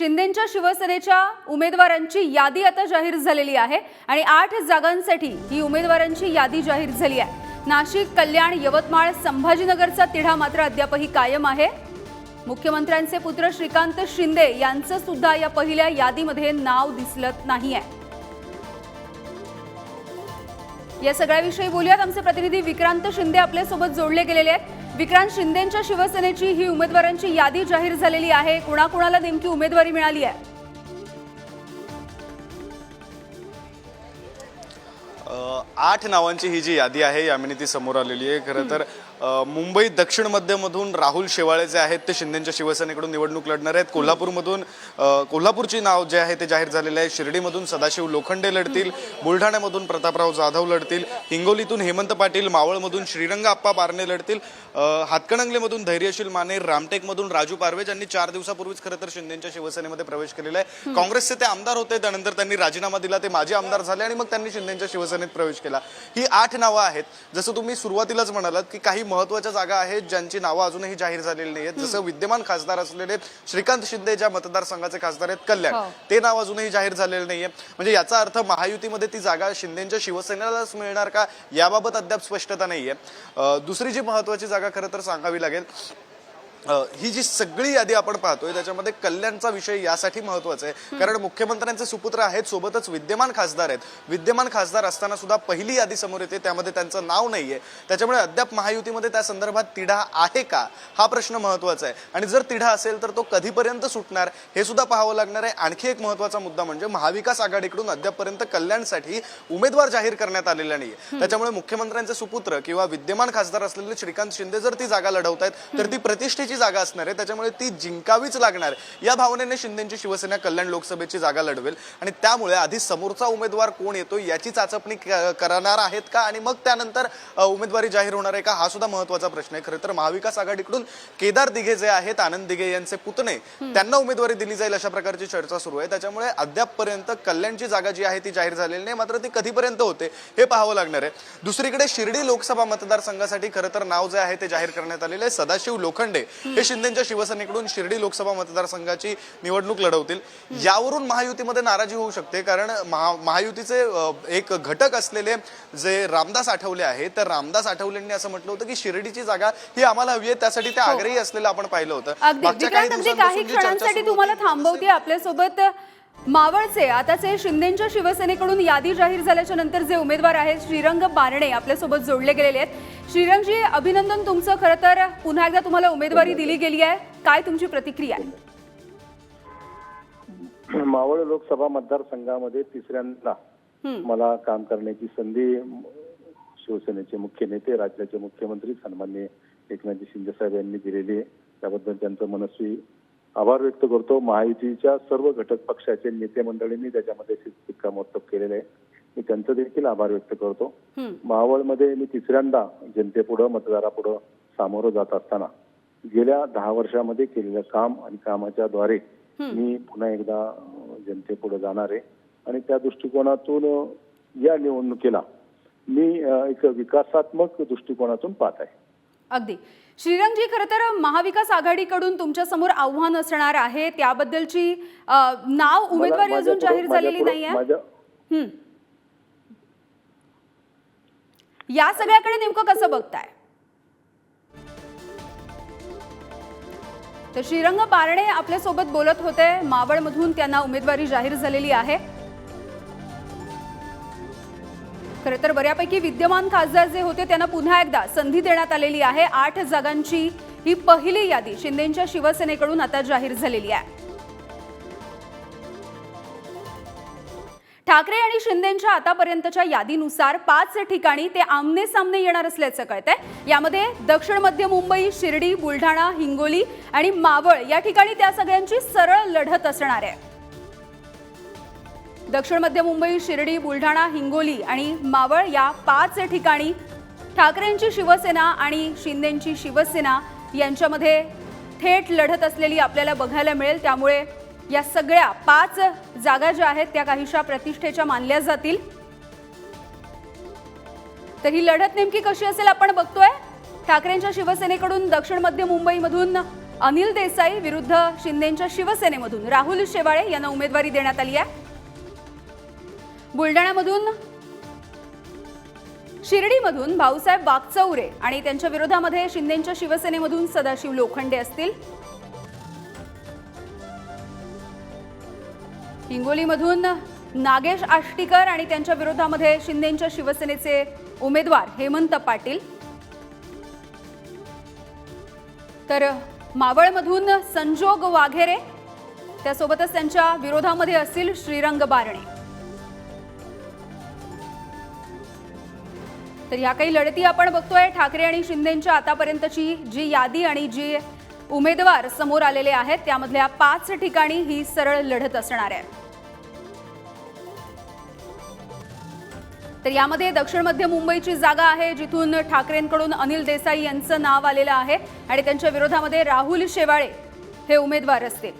शिंदेच्या शिवसेनेच्या उमेदवारांची यादी आता जाहीर झालेली आहे आणि आठ जागांसाठी ही उमेदवारांची यादी जाहीर झाली आहे. नाशिक कल्याण यवतमाळ संभाजीनगरचा तिढा मात्र अद्यापही कायम आहे. मुख्यमंत्र्यांचे पुत्र श्रीकांत शिंदे यांचं सुद्धा या पहिल्या यादीमध्ये नाव दिसलत आहे या सगळ्याविषयी बोलूयात. आमचे प्रतिनिधी विक्रांत शिंदे आपल्यासोबत जोडले गेलेले आहेत. विक्रांत शिंदेंच्या शिवसेनेची ही उमेदवारांची यादी जाहीर झालेली आहे. कोणाकोणाला नेमकी उमेदवारी मिळाली आहे? आठ नावांची ही जी यादी आहे यामिनी ती समोर आलेली आहे. खरं तर मुंबई दक्षिण मध्यमधून राहुल शेवाळे जे आहेत ते शिंदेच्या शिवसेनेकडून निवडणूक लढणार आहेत. कोल्हापूरमधून कोल्हापूरची नाव जे आहे ते जाहीर झालेलं आहे. शिर्डीमधून सदाशिव लोखंडे लढतील. बुलढाण्यामधून प्रतापराव जाधव लढतील. हिंगोलीतून हेमंत पाटील मावळमधून श्रीरंग आप्पा बारणे लढतील. हातकणंगलेमधून धैर्यशील माने रामटेकमधून राजू पारवे ज्यांनी चार दिवसापूर्वीच खरं तर शिंदेच्या शिवसेनेमध्ये प्रवेश केलेला आहे. काँग्रेसचे ते आमदार होते त्यानंतर त्यांनी राजीनामा दिला ते माजी आमदार झाले आणि मग त्यांनी शिंदेच्या शिवसेनेत प्रवेश केला. ही आठ नावं आहेत. जसं तुम्ही सुरुवातीलाच म्हणालात की काही महत्त्वाच्या जागा आहेत ज्यांची नावं अजूनही जाहीर झालेली नाही आहेत जसं विद्यमान खासदार असलेले श्रीकांत शिंदे ज्या मतदारसंघाचे खासदार आहेत कल्याण. हो. ते नाव अजूनही जाहीर झालेलं नाहीये. म्हणजे याचा अर्थ महायुतीमध्ये ती जागा शिंदेच्या शिवसेनेलाच मिळणार का? याबाबत अद्याप स्पष्टता नाहीये. दुसरी जी महत्वाची जागा खरं तर सांगावी लागेल ही जी सगळी यादी आपण पाहतोय त्याच्यामध्ये कल्याणचा विषय यासाठी महत्त्वाचा आहे. कारण मुख्यमंत्र्यांचे सुपुत्र आहेत सोबतच विद्यमान खासदार आहेत. विद्यमान खासदार असताना सुद्धा पहिली यादी समोर येते त्यामध्ये त्यांचं नाव नाहीये. त्याच्यामुळे अद्याप महायुतीमध्ये त्या संदर्भात तिढा आहे का हा प्रश्न महत्त्वाचा आहे. आणि जर तिढा असेल तर तो कधीपर्यंत सुटणार हे सुद्धा पाहावं लागणार आहे. आणखी एक महत्त्वाचा मुद्दा म्हणजे महाविकास आघाडीकडून अद्यापपर्यंत कल्याणसाठी उमेदवार जाहीर करण्यात आलेला नाहीये. त्याच्यामुळे मुख्यमंत्र्यांचे सुपुत्र किंवा विद्यमान खासदार असलेले श्रीकांत शिंदे जर ती जागा लढवतायत तर ती प्रतिष्ठेची जागा असणार आहे त्याच्यामुळे ती जिंकावीच लागणार या भावनेने शिंदेची शिवसेना कल्याण लोकसभेची जागा लढवेल आणि त्यामुळे आधी समोरचा उमेदवार कोण येतो याची चाचपणी करणार आहेत का? आणि मग त्यानंतर उमेदवारी जाहीर होणार आहे का? हा सुद्धा महत्त्वाचा प्रश्न आहे. खरं तर महाविकास आघाडीकडून केदार दिघे जे आहेत आनंद दिघे यांचे पुतणे त्यांना उमेदवारी दिली जाईल अशा प्रकारची चर्चा सुरू आहे. त्याच्यामुळे अद्यापपर्यंत कल्याणची जागा जी आहे ती जाहीर झालेली नाही. मात्र ती कधीपर्यंत होते हे पाहावं लागणार आहे. दुसरीकडे शिर्डी लोकसभा मतदारसंघासाठी खरं तर नाव जे आहे ते जाहीर करण्यात आलेले आहे. सदाशिव लोखंडे हे शिंदेच्या शिवसेनेकडून शिर्डी लोकसभा मतदारसंघाची निवडणूक लढवतील. यावरून महायुतीमध्ये नाराजी होऊ शकते कारण महा- महायुतीचे एक घटक असलेले जे रामदास आठवले आहेत तर रामदास आठवलेंनी असं म्हटलं होतं की शिर्डीची जागा ही आम्हाला हवी आहे त्यासाठी ते आग्रही असलेलं आपण पाहिलं होतं. काही क्षणांसाठी तुम्हाला थांबवते. आपल्यासोबत मावळचे आताचे शिंदेच्या शिवसेनेकडून यादी जाहीर झाल्याच्यानंतर जे उमेदवार आहेत श्रीरंग बारणे आपल्यासोबत जोडले गेलेले आहेत. श्रीरंगजी अभिनंदन तुमचं. खरं तर पुन्हा एकदा तुम्हाला उमेदवारी दिली गेली आहे. काय तुमची प्रतिक्रिया आहे? मावळ लोकसभा मतदारसंघामध्ये तिसऱ्यांदा. मला काम करण्याची संधी शिवसेनेचे मुख्य नेते राज्याचे मुख्यमंत्री सन्माननीय एकनाथजी शिंदे साहेब यांनी दिलेली आहे. त्याबद्दल त्यांचं मनस्वी आभार व्यक्त करतो. महायुतीच्या सर्व घटक पक्षाचे नेते मंडळींनी त्याच्यामध्ये शिक्कामोर्तब केलेले आहे. मी त्यांचं देखील आभार व्यक्त करतो. मावळमध्ये मी तिसऱ्यांदा जनतेपुढं मतदारापुढं सामोरं जात असताना गेल्या दहा वर्षामध्ये केलेलं काम आणि कामाच्या द्वारे मी पुन्हा एकदा जनतेपुढे जाणार आहे. आणि त्या दृष्टिकोनातून या निवडणुकीला मी एक विकासात्मक दृष्टिकोनातून पाहत आहे. अगदी. श्रीरंगजी खरं तर महाविकास आघाडीकडून तुमच्यासमोर आव्हान असणार आहे त्याबद्दलची नाव उमेदवारी अजून जाहीर झालेली माझ्या हम्म. या सगळ्याकडे नेमकं कसं बघताय? तर श्रीरंग बारणे आपल्यासोबत बोलत होते. मावळमधून त्यांना उमेदवारी जाहीर झालेली आहे. खरं तर बऱ्यापैकी विद्यमान खासदार जे होते त्यांना पुन्हा एकदा संधी देण्यात आलेली आहे. आठ जागांची ही पहिली यादी शिंदेच्या शिवसेनेकडून आता जाहीर झालेली आहे. ठाकरे आणि शिंदेच्या आतापर्यंतच्या यादीनुसार पाच ठिकाणी ते आमने सामने येणार असल्याचं कळतंय. यामध्ये दक्षिण मध्य मुंबई शिर्डी बुलढाणा हिंगोली आणि मावळ या ठिकाणी त्या सगळ्यांची सरळ लढत असणार आहे. दक्षिण मध्य मुंबई शिर्डी बुलढाणा हिंगोली आणि मावळ या पाच ठिकाणी ठाकरेंची शिवसेना आणि शिंदेंची शिवसेना यांच्यामध्ये थेट लढत असलेली आपल्याला बघायला मिळेल. त्यामुळे या सगळ्या पाच जागा ज्या आहेत त्या काहीशा प्रतिष्ठेच्या मानल्या जातील. तर ही लढत नेमकी कशी असेल आपण बघतोय. ठाकरेंच्या शिवसेनेकडून दक्षिण मध्य मुंबईमधून अनिल देसाई विरुद्ध शिंदेच्या शिवसेनेमधून राहुल शेवाळे यांना उमेदवारी देण्यात आली आहे. बुलढाण्यामधून शिर्डीमधून भाऊसाहेब वागचौरे आणि त्यांच्या विरोधामध्ये शिंदेच्या शिवसेनेमधून सदाशिव लोखंडे असतील. हिंगोलीमधून नागेश आष्टीकर आणि त्यांच्या विरोधामध्ये शिंदेच्या शिवसेनेचे उमेदवार हेमंत पाटील. तर मावळमधून संजोग वाघेरे त्यासोबतच त्यांच्या विरोधामध्ये असतील श्रीरंग बारणे. तर या काही लढती आपण बघतोय. ठाकरे आणि शिंदेच्या आतापर्यंतची जी यादी आणि जी उमेदवार समोर आलेले आहेत त्यामधल्या पाच ठिकाणी ही सरळ लढत असणार आहे. तर यामध्ये दक्षिण मध्य मुंबईची जागा आहे जिथून ठाकरेंकडून अनिल देसाई यांचं नाव आलेलं आहे आणि त्यांच्या विरोधामध्ये राहुल शेवाळे हे उमेदवार असतील.